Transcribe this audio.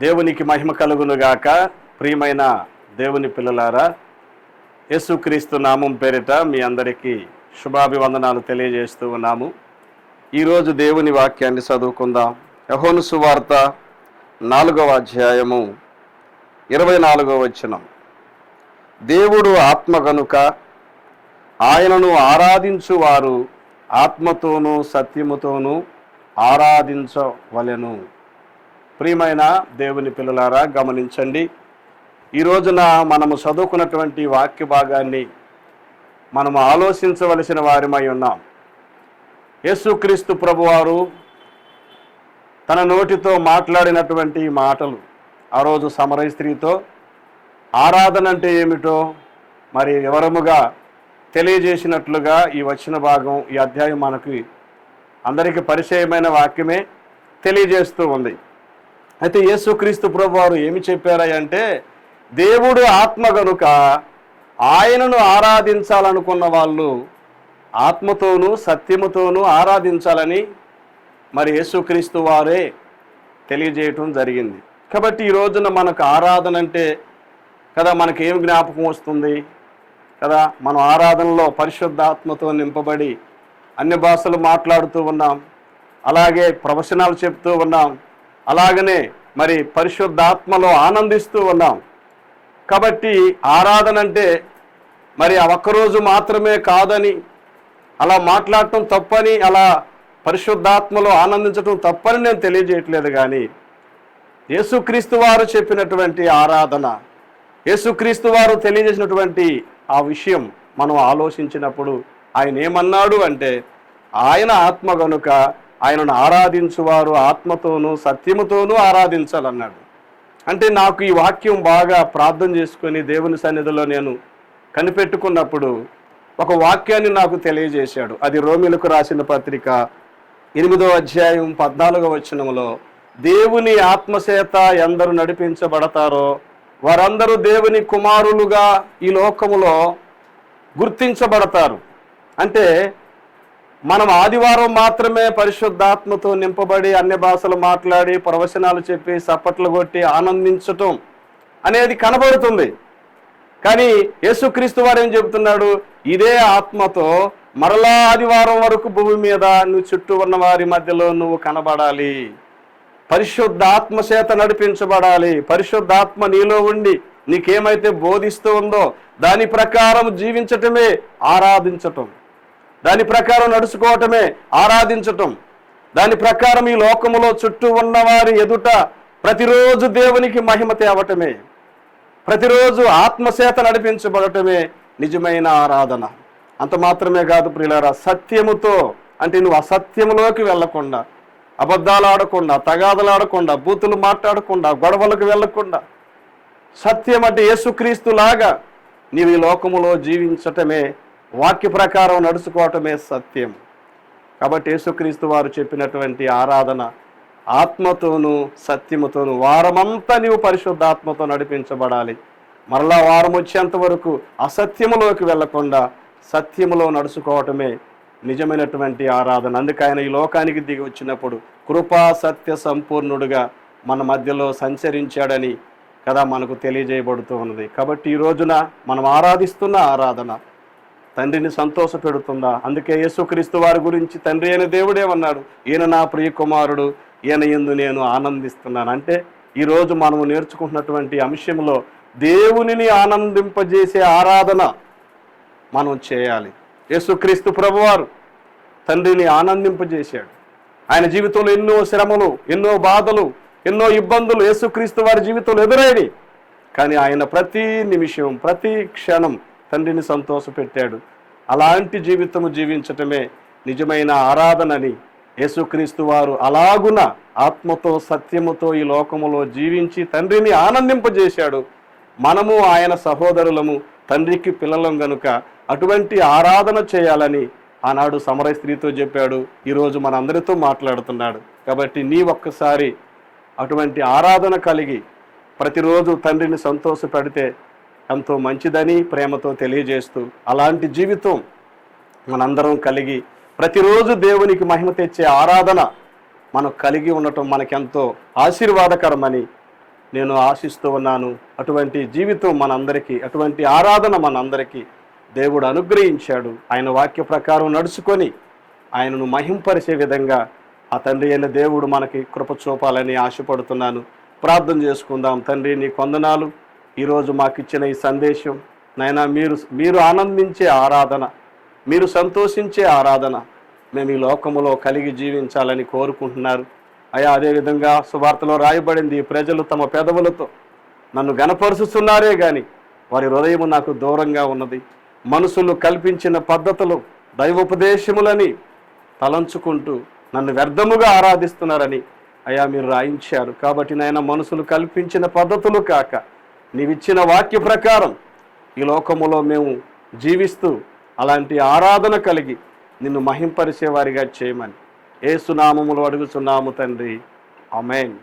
దేవునికి మహిమ కలుగునుగాక. ప్రియమైన దేవుని పిల్లలారా యేసుక్రీస్తు నామం పేరిట మీ అందరికీ శుభాభివందనాలు తెలియజేస్తూ ఉన్నాము. ఈరోజు దేవుని వాక్యాన్ని చదువుకుందాం. యహోను సువార్త నాలుగవ అధ్యాయము ఇరవై నాలుగవ వచనం. దేవుడు ఆత్మ గనుక ఆయనను ఆరాధించువారు ఆత్మతోనూ సత్యముతోనూ ఆరాధించవలెను. ప్రియమైన దేవుని పిల్లలారా గమనించండి. ఈ రోజున మనము చదువుకున్నటువంటి వాక్య భాగాన్ని మనము ఆలోచించవలసిన వారిమై ఉన్నాం. యేసుక్రీస్తు ప్రభువారు తన నోటితో మాట్లాడినటువంటి మాటలు ఆ రోజు సమరయ స్త్రీతో ఆరాధన అంటే ఏమిటో మరి వివరముగా తెలియజేసినట్లుగా ఈ వచ్చిన భాగం ఈ అధ్యాయం మనకి అందరికీ పరిచయమైన వాక్యమే తెలియజేస్తూ ఉంది. అయితే యేసుక్రీస్తు ప్రభు వారు ఏమి చెప్పారంటే దేవుడు ఆత్మ గనుక ఆయనను ఆరాధించాలనుకున్న వాళ్ళు ఆత్మతోనూ సత్యముతోనూ ఆరాధించాలని మరి యేసుక్రీస్తు వారే తెలియజేయటం జరిగింది. కాబట్టి ఈ రోజున మనకు ఆరాధన అంటే కదా మనకి ఏం జ్ఞాపకం వస్తుంది? కదా మనం ఆరాధనలో పరిశుద్ధాత్మతో నింపబడి అన్ని భాషలు మాట్లాడుతూ ఉన్నాం. అలాగే ప్రవచనాలు చెప్తూ ఉన్నాం. అలాగనే మరి పరిశుద్ధాత్మలో ఆనందిస్తూ ఉన్నాం. కాబట్టి ఆరాధన అంటే మరి ఆ ఒక్కరోజు మాత్రమే కాదని అలా మాట్లాడటం తప్పని అలా పరిశుద్ధాత్మలో ఆనందించటం తప్పని నేను తెలియజేయట్లేదు కానీ యేసుక్రీస్తు వారు చెప్పినటువంటి ఆరాధన యేసుక్రీస్తు వారు తెలియజేసినటువంటి ఆ విషయం మనం ఆలోచించినప్పుడు ఆయన ఏమన్నాడు అంటే ఆయన ఆత్మ గనుక ఆయనను ఆరాధించువారు ఆత్మతోనూ సత్యముతోనూ ఆరాధించాలన్నాడు. అంటే నాకు ఈ వాక్యం బాగా ప్రార్థన చేసుకొని దేవుని సన్నిధిలో నేను కనిపెట్టుకున్నప్పుడు ఒక వాక్యాన్ని నాకు తెలియజేశాడు. అది రోమిలకు రాసిన పత్రిక ఎనిమిదో అధ్యాయం పద్నాలుగో వచనంలో దేవుని ఆత్మచేత ఎందరు నడిపించబడతారో వారందరూ దేవుని కుమారులుగా ఈ లోకములో గుర్తించబడతారు. అంటే మనం ఆదివారం మాత్రమే పరిశుద్ధాత్మతో నింపబడి అన్ని భాషలు మాట్లాడి ప్రవచనాలు చెప్పి చప్పట్లు కొట్టి ఆనందించటం అనేది కనబడుతుంది. కానీ యేసుక్రీస్తు వారు ఏం చెబుతున్నాడు? ఇదే ఆత్మతో మరలా ఆదివారం వరకు భూమి మీద నువ్వు చుట్టూ ఉన్న వారి మధ్యలో నువ్వు కనబడాలి. పరిశుద్ధాత్మ చేత నడిపించబడాలి. పరిశుద్ధాత్మ నీలో ఉండి నీకేమైతే బోధిస్తూ ఉందో దాని ప్రకారం జీవించటమే ఆరాధించటం. దాని ప్రకారం నడుచుకోవటమే ఆరాధించటం. దాని ప్రకారం ఈ లోకములో చుట్టూ ఉన్నవారి ఎదుట ప్రతిరోజు దేవునికి మహిమ తేవటమే. ప్రతిరోజు ఆత్మచేత నడిపించబడటమే నిజమైన ఆరాధన. అంత మాత్రమే కాదు ప్రియులారా సత్యముతో అంటే నువ్వు అసత్యములోకి వెళ్ళకుండా అబద్ధాలు ఆడకుండా తగాదలు ఆడకుండా బూతులు మాట్లాడకుండా గొడవలకు వెళ్ళకుండా సత్యం అంటే యేసుక్రీస్తులాగా నీవు ఈ లోకములో జీవించటమే వాక్య ప్రకారం నడుచుకోవటమే సత్యం. కాబట్టి యేసుక్రీస్తు వారు చెప్పినటువంటి ఆరాధన ఆత్మతోనూ సత్యముతోనూ వారమంతా నీవు పరిశుద్ధాత్మతో నడిపించబడాలి. మరలా వారం వచ్చేంత వరకు అసత్యములోకి వెళ్ళకుండా సత్యములో నడుచుకోవటమే నిజమైనటువంటి ఆరాధన. అందుకే ఆయన ఈ లోకానికి దిగి వచ్చినప్పుడు కృపా సత్య సంపూర్ణుడుగా మన మధ్యలో సంచరించాడని కదా మనకు తెలియజేయబడుతూ ఉన్నది. కాబట్టి ఈ రోజున మనం ఆరాధిస్తున్న ఆరాధన తండ్రిని సంతోష పెడుతుందా అందుకే యేసుక్రీస్తు వారి గురించి తండ్రి అయిన దేవుడేమన్నాడు ఈయన నా ప్రియ కుమారుడు ఈయన ఎందు నేను ఆనందిస్తున్నాను. అంటే ఈరోజు మనము నేర్చుకుంటున్నటువంటి అంశంలో దేవునిని ఆనందింపజేసే ఆరాధన మనం చేయాలి. యేసుక్రీస్తు ప్రభువారు తండ్రిని ఆనందింపజేశాడు. ఆయన జీవితంలో ఎన్నో శ్రమలు ఎన్నో బాధలు ఎన్నో ఇబ్బందులు యేసుక్రీస్తు వారి జీవితంలో ఎదురైనవి. కానీ ఆయన ప్రతి నిమిషం ప్రతి క్షణం తండ్రిని సంతోషపెట్టాడు. అలాంటి జీవితము జీవించటమే నిజమైన ఆరాధనని యేసుక్రీస్తు వారు అలాగున ఆత్మతో సత్యముతో ఈ లోకములో జీవించి తండ్రిని ఆనందింపజేశాడు. మనము ఆయన సహోదరులము తండ్రికి పిల్లలం గనుక అటువంటి ఆరాధన చేయాలని ఆనాడు సమర స్త్రీతో చెప్పాడు. ఈరోజు మన అందరితో మాట్లాడుతున్నాడు. కాబట్టి నీ ఒక్కసారి అటువంటి ఆరాధన కలిగి ప్రతిరోజు తండ్రిని సంతోషపెడితే ఎంతో మంచిదని ప్రేమతో తెలియజేస్తూ అలాంటి జీవితం మనందరం కలిగి ప్రతిరోజు దేవునికి మహిమ తెచ్చే ఆరాధన మనం కలిగి ఉండటం మనకెంతో ఆశీర్వాదకరమని నేను ఆశిస్తూ ఉన్నాను. అటువంటి జీవితం మనందరికీ అటువంటి ఆరాధన మనందరికీ దేవుడు అనుగ్రహించాడు. ఆయన వాక్య ప్రకారం నడుచుకొని ఆయనను మహింపరిచే విధంగా ఆ తండ్రి అయిన దేవుడు మనకి కృప చూపాలని ఆశపడుతున్నాను. ప్రార్థన చేసుకుందాం. తండ్రి నీ కొందనాలు ఈరోజు మాకు ఇచ్చిన ఈ సందేశం నైనా మీరు మీరు ఆనందించే ఆరాధన మీరు సంతోషించే ఆరాధన మేము ఈ లోకములో కలిగి జీవించాలని కోరుకుంటున్నారు. అయా అదేవిధంగా సువార్తలో రాయబడింది ఈ ప్రజలు తమ పెదవులతో నన్ను గనపరుచుతున్నారే కానీ వారి హృదయము నాకు దూరంగా ఉన్నది. మనుషులు కల్పించిన పద్ధతులు దైవోపదేశములని తలంచుకుంటూ నన్ను వ్యర్థముగా ఆరాధిస్తున్నారని అయా మీరు రాయించారు. కాబట్టి నాయన మనుషులు కల్పించిన పద్ధతులు కాక నీవిచ్చిన వాక్య ప్రకారం ఈ లోకములో మేము జీవిస్తూ అలాంటి ఆరాధన కలిగి నిన్ను మహింపరిచేవారిగా చేయమని. ఏసునామములు అడుగుచున్నాము తండ్రి. అమెన్